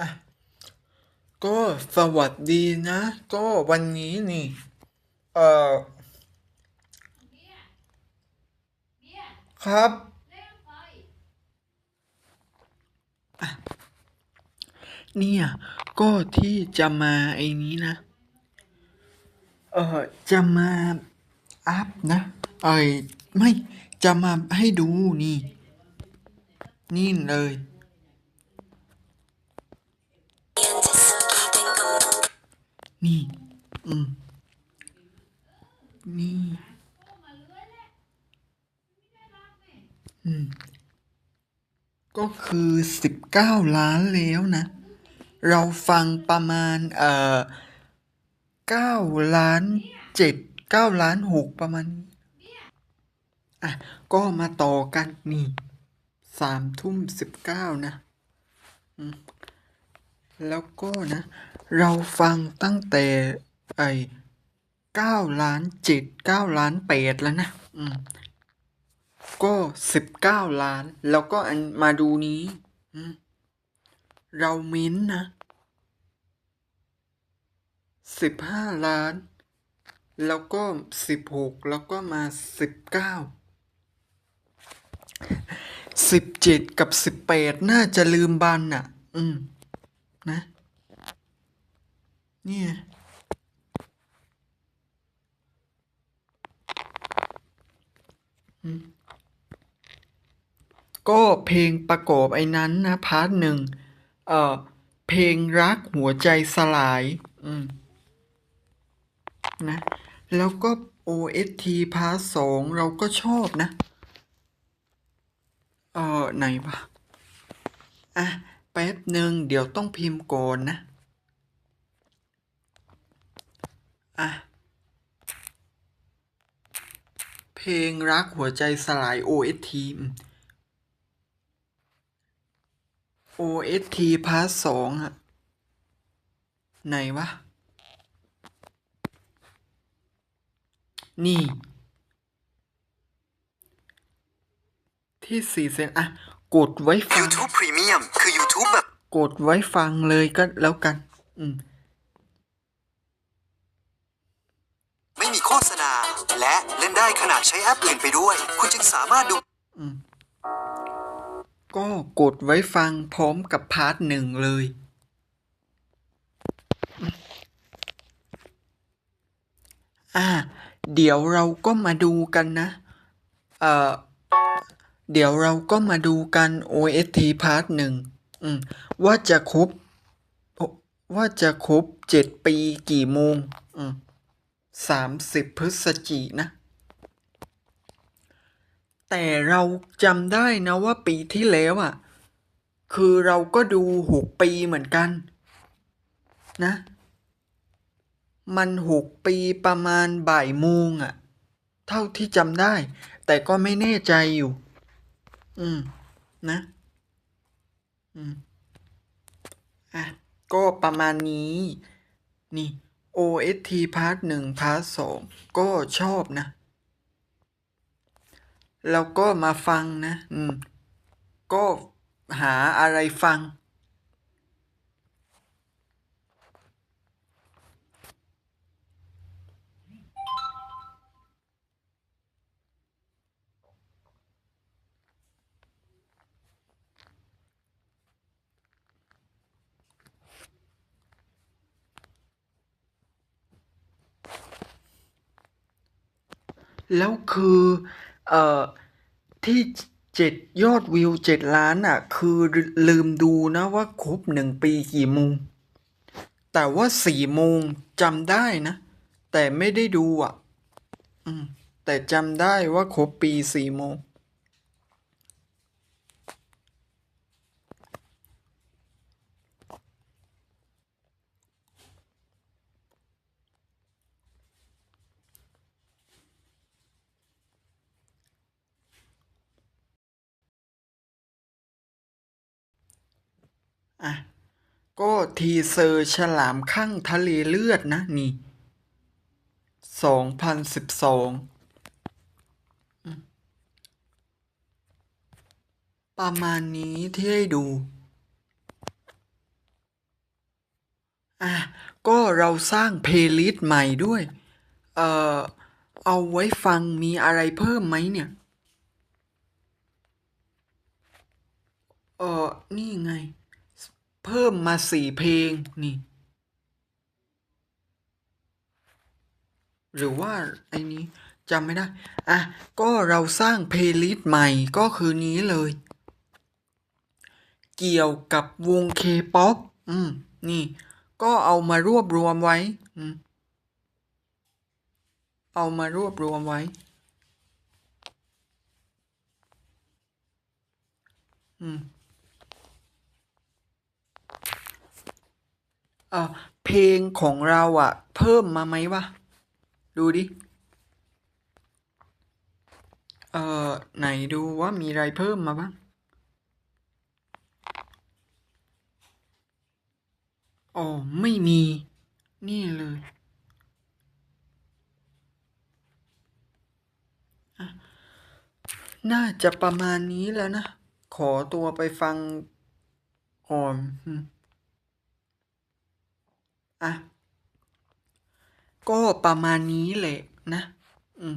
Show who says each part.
Speaker 1: อะก็สวัสดีนะ ก็วันนี้นี่ เอ่อครับเนี่ย ก็ที่จะมาไอ้นี้นะ เออจะมาอัพนะเอ้ยไม่จะมาให้ดูนี่ นี่เลย นี่ อืม นี่ อืม ก็คือสิบเก้าล้านแล้วนะ เราฟังประมาณ เอ่อเก้าล้านเจ็ดเก้าล้านหกประมาณ อะ ก็มาต่อกันนี่สามทุ่มสิบเก้านะอืมแล้วก็นะ เราฟังตั้งแต่ไอ้เก้าล้านเจ็ดเก้าล้านแปดแล้วนะอืมก็สิบเก้าล้าน แล้วก็อันมาดูนี้อืมเรามิ้นท์นะสิบห้าล้าน แล้วก็สิบหกแล้วก็มาสิบเก้าสิบเจ็ดกับสิบแปดน่าจะลืมบันอะ อืม นะ เนี่ยก็เพลงประกอบไอ้นั้นนะ พาร์ทหนึ่ง เอ่อ เพลงรักหัวใจสลาย อืม นะ แล้วก็ OST พาร์ทสองเราก็ชอบนะ เอ่อ ไหนวะ อะ แป๊บหนึ่งเดี๋ยวต้องพิมพ์ก่อนนะ อะ เพลงรักหัวใจสลาย OST อืม OST พาร์ทสองอะไหนวะ นี่ ที่สี่เซนอะกดไว้ฟัง
Speaker 2: YouTube Premium คือ YouTube แบบ
Speaker 1: กดไว้ฟังเลยก็แล้วกัน อืม
Speaker 2: ไม่มี โฆษณา และเล่นได้ขนาดใช้แอปอื่นไปด้วย คุณจึงสามารถดู
Speaker 1: ก็กดไว้ฟังพร้อมกับพาร์ทหนึ่งเลย อ่า เดี๋ยวเราก็มาดูกันนะ เอ่อ เดี๋ยวเราก็มาดูกัน OST พาร์ทหนึ่งว่าจะครบ ว่าจะครบเจ็ดปีกี่โมง อืม สามสิบพฤศจินะ แต่เราจำได้นะว่าปีที่แล้วอะ คือเราก็ดูหกปีเหมือนกัน นะ มันหกปีประมาณบ่ายโมงอะ เท่าที่จำได้ แต่ก็ไม่แน่ใจอยู่ อืม นะ อืม อะ ก็ประมาณนี้ นี่ OST พาร์ทหนึ่งพาร์ทสองก็ชอบนะ แล้วก็มาฟังนะ อืม ก็หาอะไรฟัง แล้วคือเอ่อที่เจ็ดยอดวิวเจ็ดล้านอะ คือลืมดูนะว่าครบหนึ่งปีกี่โมง แต่ว่าสี่โมงจำได้นะ แต่ไม่ได้ดูอะ อืม แต่จำได้ว่าครบปีสี่โมง อะก็ทีเซอร์ฉลามข้างทะเลเลือดนะนี่สองพันสิบสองประมาณนี้ที่ให้ดู อะ ก็เราสร้างเพลย์ลิสต์ใหม่ด้วย เอ่อ เอาไว้ฟังมีอะไรเพิ่มไหมเนี่ย เออนี่ไง พิ่มมาสี่เพลงนี่ หรือว่าไอ้นี้จำไม่ได้ อะ ก็เราสร้างเพลย์ลิสต์ใหม่ก็คือนี้เลย เกี่ยวกับวงเคป๊อปอืม นี่ ก็เอามารวบรวมไว้ อืม เอามารวบรวมไว้ อืม เพลงของเราอะเพิ่มมาไหมวะ ดูดิ เอ่อ ไหนดูว่ามีอะไรเพิ่มมาบ้าง อ๋อ ไม่มี นี่เลยน่าจะประมาณนี้แล้วนะ ขอตัวไปฟังก่อน อะก็ประมาณนี้แหละนะ อืม